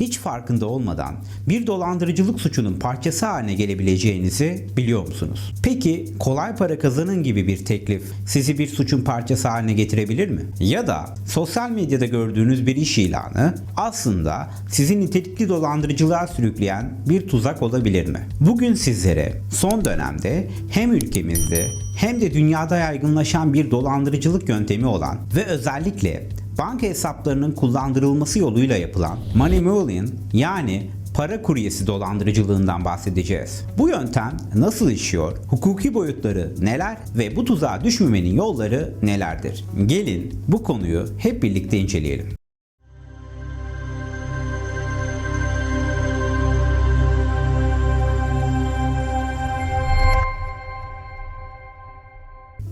hiç farkında olmadan bir dolandırıcılık suçunun parçası haline gelebileceğinizi biliyor musunuz? Peki kolay para kazanın gibi bir teklif sizi bir suçun parçası haline getirebilir mi? Ya da sosyal medyada gördüğünüz bir iş ilanı aslında sizi nitelikli dolandırıcılığa sürükleyen bir tuzak olabilir mi? Bugün sizlere son dönemde hem ülkemizde hem de dünyada yaygınlaşan bir dolandırıcılık yöntemi olan ve özellikle banka hesaplarının kullandırılması yoluyla yapılan money muling yani para kuryesi dolandırıcılığından bahsedeceğiz. Bu yöntem nasıl işiyor, hukuki boyutları neler ve bu tuzağa düşmemenin yolları nelerdir? Gelin bu konuyu hep birlikte inceleyelim.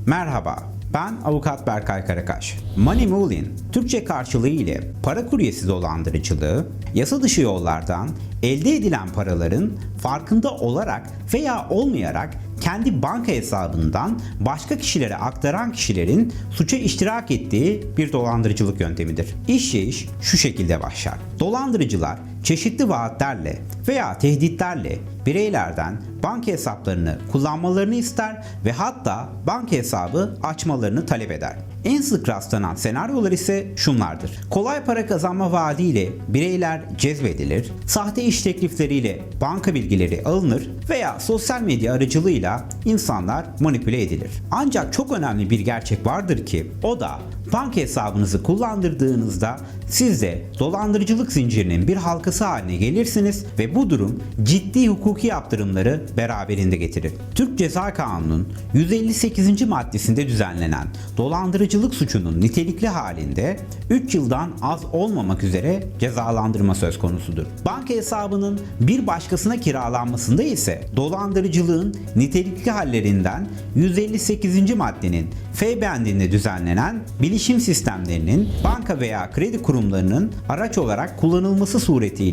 Merhaba, ben avukat Berkay Karakaş. Money Muling, Türkçe karşılığı ile para kuryesi dolandırıcılığı, yasa dışı yollardan elde edilen paraların farkında olarak veya olmayarak kendi banka hesabından başka kişilere aktaran kişilerin suça iştirak ettiği bir dolandırıcılık yöntemidir. İşleyiş şu şekilde başlar. Dolandırıcılar çeşitli vaatlerle veya tehditlerle bireylerden banka hesaplarını kullanmalarını ister ve hatta banka hesabı açmalarını talep eder. En sık rastlanan senaryolar ise şunlardır. Kolay para kazanma vaadiyle bireyler cezbedilir, sahte iş teklifleriyle banka bilgileri alınır veya sosyal medya aracılığıyla insanlar manipüle edilir. Ancak çok önemli bir gerçek vardır ki o da banka hesabınızı kullandırdığınızda siz de dolandırıcılık zincirinin bir halkası haline gelirsiniz ve bu durum ciddi hukuki yaptırımları beraberinde getirir. Türk Ceza Kanunu'nun 158. maddesinde düzenlenen dolandırıcılık suçunun nitelikli halinde 3 yıldan az olmamak üzere cezalandırma söz konusudur. Banka hesabının bir başkasına kiralanmasında ise dolandırıcılığın nitelikli hallerinden 158. maddenin F bendinde düzenlenen bilişim sistemlerinin banka veya kredi kurumlarının araç olarak kullanılması suretiyle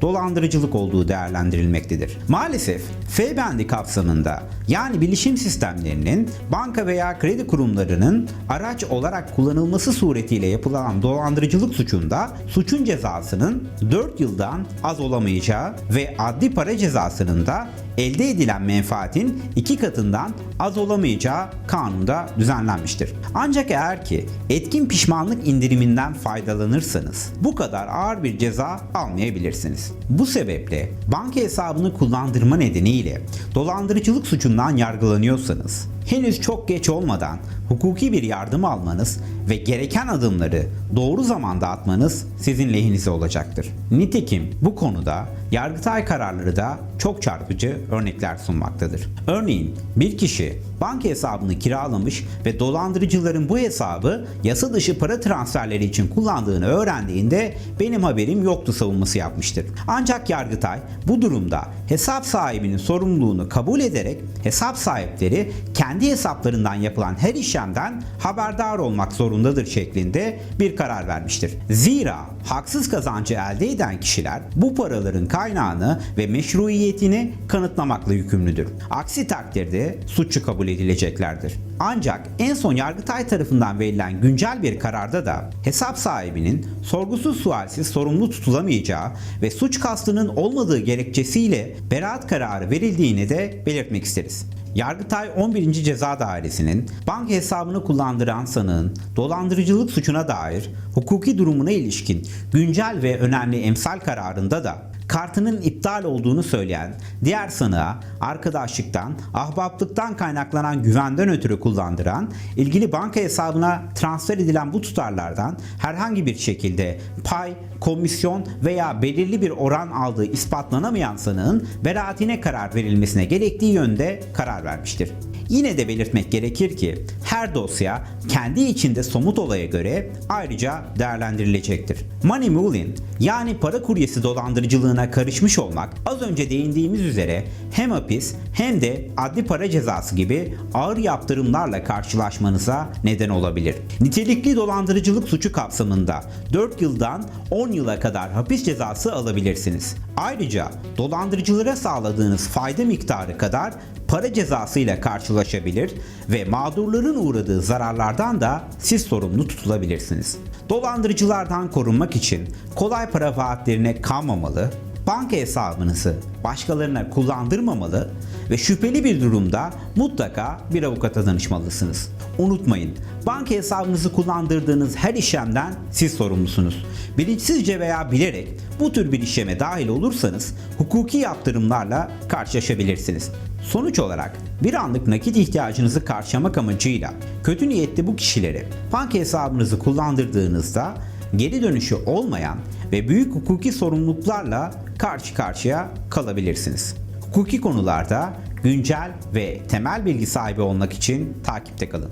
dolandırıcılık olduğu değerlendirilmektedir. Maalesef F bendi kapsamında yani bilişim sistemlerinin banka veya kredi kurumlarının araç olarak kullanılması suretiyle yapılan dolandırıcılık suçunda suçun cezasının 4 yıldan az olamayacağı ve adli para cezasının da elde edilen menfaatin iki katından az olamayacağı kanunda düzenlenmiştir. Ancak eğer ki etkin pişmanlık indiriminden faydalanırsanız bu kadar ağır bir ceza almayabilirsiniz. Bu sebeple banka hesabını kullandırma nedeniyle dolandırıcılık suçundan yargılanıyorsanız henüz çok geç olmadan hukuki bir yardım almanız ve gereken adımları doğru zamanda atmanız sizin lehinize olacaktır. Nitekim bu konuda Yargıtay kararları da çok çarpıcı örnekler sunmaktadır. Örneğin bir kişi banka hesabını kiralamış ve dolandırıcıların bu hesabı yasa dışı para transferleri için kullandığını öğrendiğinde benim haberim yoktu savunması yapmıştır. Ancak Yargıtay bu durumda hesap sahibinin sorumluluğunu kabul ederek hesap sahipleri kendi hesaplarından yapılan her işlemden haberdar olmak zorundadır şeklinde bir karar vermiştir. Zira haksız kazancı elde eden kişiler bu paraların kaynağını ve meşruiyetini kanıtlamakla yükümlüdür. Aksi takdirde suçlu kabul edileceklerdir. Ancak en son Yargıtay tarafından verilen güncel bir kararda da hesap sahibinin sorgusuz sualsiz sorumlu tutulamayacağı ve suç kastının olmadığı gerekçesiyle beraat kararı verildiğini de belirtmek isteriz. Yargıtay 11. Ceza Dairesi'nin banka hesabını kullandıran sanığın dolandırıcılık suçuna dair hukuki durumuna ilişkin güncel ve önemli emsal kararında da kartının iptal olduğunu söyleyen diğer sanığa arkadaşlıktan, ahbaplıktan kaynaklanan güvenden ötürü kullandıran, ilgili banka hesabına transfer edilen bu tutarlardan herhangi bir şekilde pay, komisyon veya belirli bir oran aldığı ispatlanamayan sanığın beraatine karar verilmesine gerektiği yönde karar vermiştir. Yine de belirtmek gerekir ki her dosya kendi içinde somut olaya göre ayrıca değerlendirilecektir. Money muling yani para kuryesi dolandırıcılığına karışmış olmak az önce değindiğimiz üzere hem hapis hem de adli para cezası gibi ağır yaptırımlarla karşılaşmanıza neden olabilir. Nitelikli dolandırıcılık suçu kapsamında 4 yıldan 10 yıla kadar hapis cezası alabilirsiniz. Ayrıca dolandırıcılara sağladığınız fayda miktarı kadar para cezası ile karşılaşabilir ve mağdurların uğradığı zararlardan da siz sorumlu tutulabilirsiniz. Dolandırıcılardan korunmak için kolay para vaatlerine kanmamalı, banka hesabınızı başkalarına kullandırmamalı ve şüpheli bir durumda mutlaka bir avukata danışmalısınız. Unutmayın, banka hesabınızı kullandırdığınız her işlemden siz sorumlusunuz. Bilinçsizce veya bilerek bu tür bir işleme dahil olursanız hukuki yaptırımlarla karşılaşabilirsiniz. Sonuç olarak bir anlık nakit ihtiyacınızı karşılamak amacıyla kötü niyetli bu kişileri banka hesabınızı kullandırdığınızda geri dönüşü olmayan ve büyük hukuki sorumluluklarla karşı karşıya kalabilirsiniz. Hukuki konularda güncel ve temel bilgi sahibi olmak için takipte kalın.